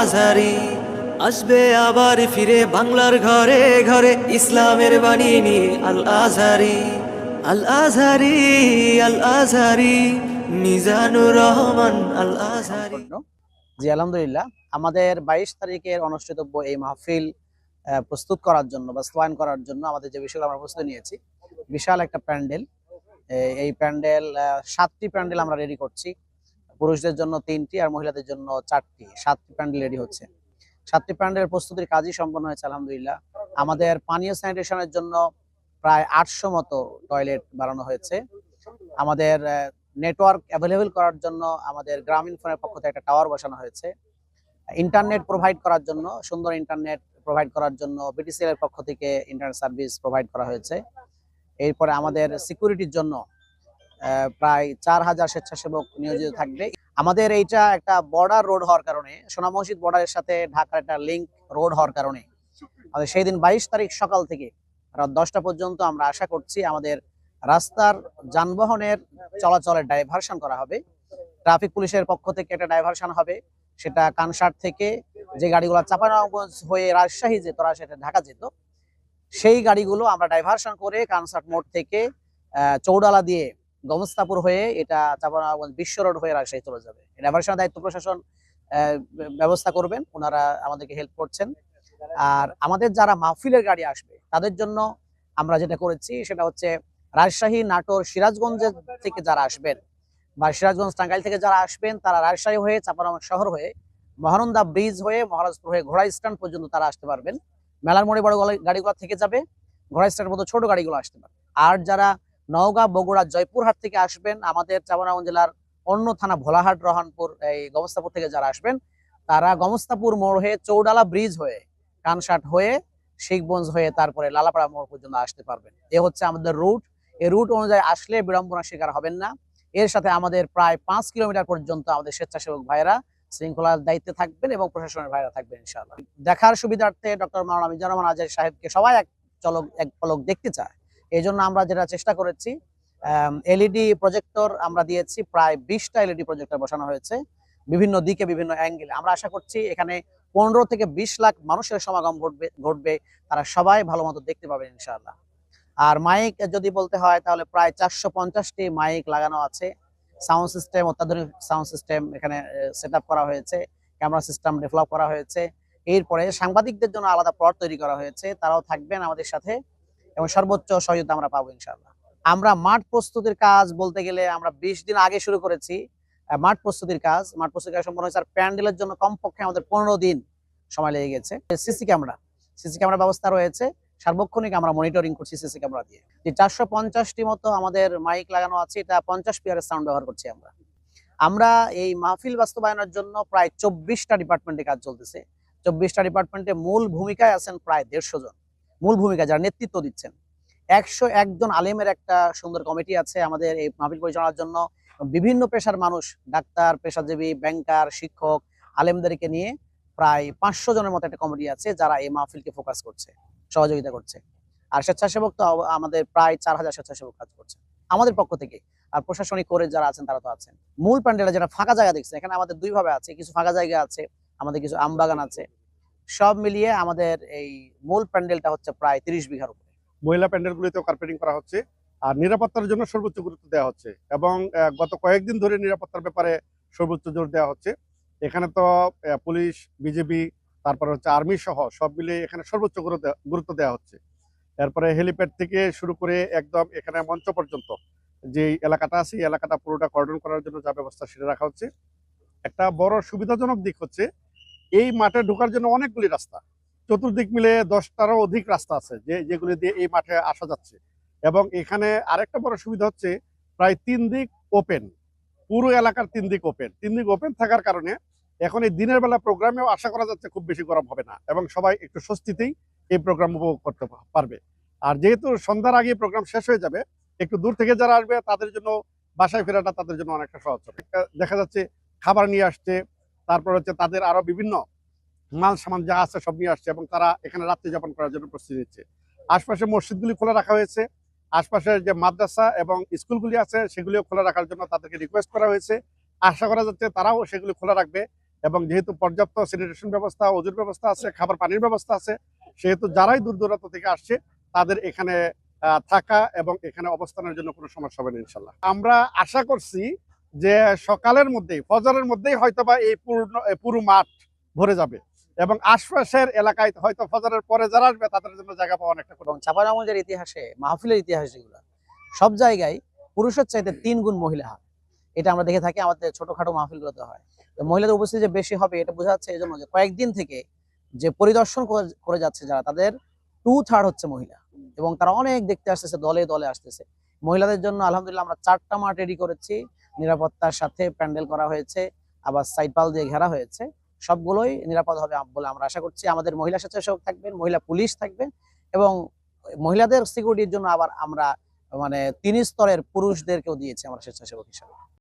আজহারি আসবে আবার ফিরে বাংলার ঘরে ঘরে, ইসলামের বাণী নিয়ে আল আজহারি আল আজহারি আল আজহারি মিজানুর রহমান আল আজহারি জি, আলহামদুলিল্লাহ। আমাদের বাইশ তারিখের অনুষ্ঠিতব্য এই মাহফিল প্রস্তুত করার জন্য, বাস্তবায়ন করার জন্য আমাদের যে বিষয়গুলো আমরা প্রস্তুতি নিয়েছি, বিশাল একটা প্যান্ডেল। এই প্যান্ডেল সাতটি প্যান্ডেল আমরা রেডি করছি। পুরুষদের জন্য তিনটি আর মহিলাদের জন্য চারটি, সাতটি প্যান্ডেল রেডি হচ্ছে। সাতটি প্যান্ডেলের প্রস্তুতির কাজই সম্পন্ন হয়েছে, আলহামদুলিল্লাহ। আমাদের পানীয় স্যানিটেশনের জন্য প্রায় আটশো মতো টয়লেট বানানো হয়েছে। আমাদের নেটওয়ার্ক অ্যাভেলেবেল করার জন্য আমাদের গ্রামীণ ফোনের পক্ষ থেকে একটা টাওয়ার বসানো হয়েছে। ইন্টারনেট প্রোভাইড করার জন্য, সুন্দর ইন্টারনেট প্রোভাইড করার জন্য বিটিসিএল এর পক্ষ থেকে ইন্টারনেট সার্ভিস প্রোভাইড করা হয়েছে। এরপরে আমাদের সিকিউরিটির জন্য প্রায় চার হাজার স্বেচ্ছাসেবক নিয়োজিত থাকবে। আমাদের এইটা একটা বর্ডার রোড হওয়ার কারণে, সোনা মসজিদ বর্ডারের সাথে ঢাকার একটা লিঙ্ক রোড হওয়ার কারণে। আমাদের সেই দিন বাইশ তারিখ সকাল থেকে রাত দশটা পর্যন্ত আমরা আশা করছি আমাদের রাস্তার যানবাহনের চলাচলের ডাইভারশন করা হবে। ট্রাফিক পুলিশের পক্ষ থেকে একটা ডাইভারশন হবে। সেটা কানসার থেকে যে গাড়িগুলো চাপানগঞ্জ হয়ে রাজশাহী যেত সেটা ঢাকা যেত, সেই গাড়িগুলো আমরা ডাইভারশন করে কানসার্ট মোড় থেকে চৌডালা দিয়ে গমস্তাপুর হয়ে এটা চাপানগঞ্জ বিশ্ব রোড হয়ে রাজশাহী চলে যাবে। ডাইভারশনের দায়িত্ব প্রশাসন ব্যবস্থা করবেন। ওনারা আমাদেরকে হেল্প করছেন। আর আমাদের যারা মাহফিলের গাড়ি আসবে, তাদের জন্য আমরা যেটা করেছি, সেটা হচ্ছে রাজশাহী, নাটোর, সিরাজগঞ্জের থেকে যারা আসবেন বা সিরাজগঞ্জ, টাঙ্গাইল থেকে যারা আসবেন, তারা রাজশাহী হয়ে চাপানগঞ্জ শহর হয়ে, মহানন্দা ব্রিজ হয়ে, মহারাজপুর হয়ে, ঘোড়া স্ট্যান্ড পর্যন্ত তারা আসতে পারবেন। মেলার মোড়ে বড় গাড়িগুলো থেকে যাবে, ঘোড়া স্ট্যান্ডের মতো ছোট গাড়িগুলো আসতে পারবে। আর যারা নওগাঁ, বগুড়া, জয়পুরহাট থেকে আসবেন। আমাদের চাপানগঞ্জ জেলার অন্য থানা ভোলাহাট, রহনপুর, এই গমস্তাপুর থেকে যারা আসবেন, তারা গমস্তাপুর মোড় হয়ে চৌডালা ব্রিজ হয়ে, কানসাট হয়ে, শিখগঞ্জ হয়ে, তারপরে লালাপাড়া মোড় পর্যন্ত আসতে পারবেন। এ হচ্ছে আমাদের রুট। এই রুট অনুযায়ী আসলে বিড়ম্বনার শিকার হবেন না। এর সাথে আমাদের প্রায় পাঁচ কিলোমিটার পর্যন্ত আমাদের স্বেচ্ছাসেবক ভাইরা শৃঙ্খলার দায়িত্বে থাকবেন এবং প্রশাসনের ভাইরা থাকবেন, ইনশাআল্লাহ। দেখার সুবিধার্থে ডক্টর মাওলানা মিজানুর রহমান আজহারি সাহেবকে সবাই এক চলক, এক পলক দেখতে চায়। এই জন্য আমরা যেটা চেষ্টা করেছি এলইডি প্রজেক্টর আমরা দিয়েছি, প্রায় বিশটা এলইডি প্রজেক্টর বসানো হয়েছে, বিভিন্ন দিকে বিভিন্ন অ্যাঙ্গেলে। আমরা আশা করছি এখানে পনেরো থেকে বিশ লাখ মানুষের সমাগম ঘটবে ঘটবে, তারা সবাই ভালো মতো দেখতে পাবেন ইনশাআল্লাহ। আর মাইক যদি বলতে হয়, তাহলে প্রায় চারশো পঞ্চাশটি মাইক লাগানো আছে। সাউন্ড সিস্টেম অত্যাধুনিক সাউন্ড সিস্টেম এখানে সেট করা হয়েছে ক্যামেরা সিস্টেম ডেভেলপ করা হয়েছে। এরপরে সাংবাদিকদের জন্য আলাদা প্লট তৈরি করা হয়েছে। তারাও থাকবেন আমাদের সাথে। এবং সর্বোচ্চ সহযোগিতা আমরা পাবো ইনশাআল্লাহ। আমরা মাঠ প্রস্তুতির কাজ বলতে গেলে আমরা বিশ দিন আগে শুরু করেছি। মাঠ প্রস্তুতির কাজ। মাঠ প্রস্তুতির কাজ সম্পন্ন হয়েছে আর প্যান্ডেলের জন্য কমপক্ষে আমাদের পনেরো দিন সময় লেগে গেছে। CC camera. সিসি ক্যামেরা ব্যবস্থা রয়েছে। সার্বক্ষণিক আমরা মনিটরিং করছি সিসি ক্যামেরা দিয়ে। যে চারশো পঞ্চাশটি মতো আমাদের মাইক লাগানো আছে, এটা পঞ্চাশ পিয়ারের সাউন্ড ব্যবহার করছি আমরা। আমরা এই মাহফিল বাস্তবায়নের জন্য প্রায় চব্বিশটা ডিপার্টমেন্টে কাজ চলতেছে। চব্বিশটা ডিপার্টমেন্টে মূল ভূমিকায় আছেন প্রায় দেড়শো জন। মূল ভূমিকা যারা নেতৃত্ব দিচ্ছেন। একশো একজন আলেমের একটা সুন্দর কমিটি আছে আমাদের এই মাহফিল পরিচালনার জন্য। বিভিন্ন পেশার মানুষ, ডাক্তার, পেশাজীবী, ব্যাংকার, শিক্ষক, আলেমদেরকে নিয়ে প্রায় পাঁচশো জনের মতো একটা কমিটি আছে যারা এই মাহফিলকে ফোকাস করছে, সহযোগিতা করছে। আর স্বেচ্ছাসেবক তো আমাদের প্রায় চার হাজার স্বেচ্ছাসেবক কাজ করছে। আমাদের পক্ষ থেকে, আর প্রশাসনিক করে যারা আছেন তারা তো আছেন। মূল প্যান্ডেলে যেটা ফাঁকা জায়গা দেখছে এখানে আমাদের দুই ভাবে আছে, কিছু ফাঁকা জায়গা আছে, আমাদের কিছু আম বাগান আছে। সব মিলিয়ে আমাদের এই মূল প্যান্ডেলটা হচ্ছে প্রায় তিরিশ বিঘার উপরে। মহিলা প্যান্ডেলগুলিতেও কার্পেটিং করা হচ্ছে, আর নিরাপত্তার জন্য সর্বোচ্চ গুরুত্ব দেওয়া হচ্ছে এবং গত কয়েকদিন ধরে নিরাপত্তার ব্যাপারে সর্বোচ্চ জোর দেওয়া হচ্ছে। এখানে তো পুলিশ বিজেপি তারপরে হচ্ছে আর্মি সহ সব মিলে এখানে সর্বোচ্চ গুরুত্ব- দেওয়া হচ্ছে। এরপরে হেলিপ্যাড থেকে শুরু করে একদম এখানে মঞ্চ পর্যন্ত যে এলাকাটা আছে এলাকাটা পুরোটা কর্ডন করার জন্য যা ব্যবস্থা সেটা রাখা হচ্ছে। একটা বড় সুবিধাজনক দিক হচ্ছে এই মাঠে ঢোকার জন্য অনেকগুলি রাস্তা। চতুর্দিক মিলে দশটারও অধিক রাস্তা আছে যে, যেগুলি দিয়ে এই মাঠে আসা যাচ্ছে। এবং এখানে আরেকটা বড় সুবিধা হচ্ছে, প্রায় তিন দিক ওপেন পুরো এলাকার তিন দিক ওপেন তিন দিক ওপেন থাকার কারণে এখন এই দিনের বেলা প্রোগ্রামেও আশা করা যাচ্ছে খুব বেশি গরম হবে না এবং সবাই একটু স্বস্তিতেই এই প্রোগ্রাম উপভোগ করতে পারবে। আর যেহেতু সন্ধ্যার আগে প্রোগ্রাম শেষ হয়ে যাবে, একটু দূর থেকে যারা আসবে তাদের জন্য বাসায় ফেরাটা তাদের জন্য অনেকটা সহজ হবে। দেখা যাচ্ছে খাবার নিয়ে আসছে তারপর হচ্ছে তাদের আরও বিভিন্ন মাল সামান যা আছে সব নিয়ে আসছে এবং তারা এখানে রাত্রি যাপন করার জন্য প্রস্তুতি নিচ্ছে। আশপাশে মসজিদগুলি খোলা রাখা হয়েছে। আশপাশের যে মাদ্রাসা এবং স্কুলগুলি আছে সেগুলিও খোলা রাখার জন্য তাদেরকে রিকোয়েস্ট করা হয়েছে। আশা করা যাচ্ছে তারাও সেগুলি খোলা রাখবে এবং যেহেতু পর্যাপ্ত স্যানিটেশন ব্যবস্থা, ওজুর ব্যবস্থা আছে, খাবার পানির ব্যবস্থা আছে, সেহেতু যারাই দূর দূরান্ত থেকে আসছে, তাদের এখানে থাকা এবং এখানে অবস্থানের জন্য কোনো সমস্যা হবে না ইনশাল্লাহ আমরা আশা করছি যে সকালের মধ্যেই, ফজরের মধ্যেই হয়তোবা এই পূর্ণ পুরো মাঠ ভরে যাবে এবং আশপাশের এলাকায় হয়তো ফজরের পরে যারা আসবে তাদের জন্য জায়গা পাওয়া অনেকটা এবং চাপানামজের ইতিহাসে, মাহফিলের ইতিহাস যেগুলো, সব জায়গায় পুরুষের চাইতে তিন গুণ মহিলা হয়। এটা আমরা দেখে থাকি, আমাদের ছোটখাটো মাহফিলগুলোতে হয়। মহিলাদের উপস্থিতি যে বেশি হবে, এটা বোঝা যাচ্ছে এই জন্য যে কয়েকদিন থেকে যে পরিদর্শন করে যাচ্ছে যারা, তাদের টু থার্ড হচ্ছে মহিলা এবং তারা অনেক দেখতে আসতেছে, দলে দলে আসতেছে। মহিলাদের জন্য আলহামদুলিল্লাহ আমরা চারটা মাঠ রেডি করেছি। নিরাপত্তার সাথে প্যান্ডেল করা হয়েছে, আবার সাইড পাল দিয়ে ঘেরা হয়েছে, সবগুলোই নিরাপদ হবে বলে আমরা আশা করছি। আমাদের মহিলা স্বেচ্ছাসেবক থাকবেন, মহিলা পুলিশ থাকবেন এবং মহিলাদের সিকিউরিটির জন্য আবার আমরা মানে তিন স্তরের পুরুষদেরকেও দিয়েছি আমরা স্বেচ্ছাসেবক হিসাবে।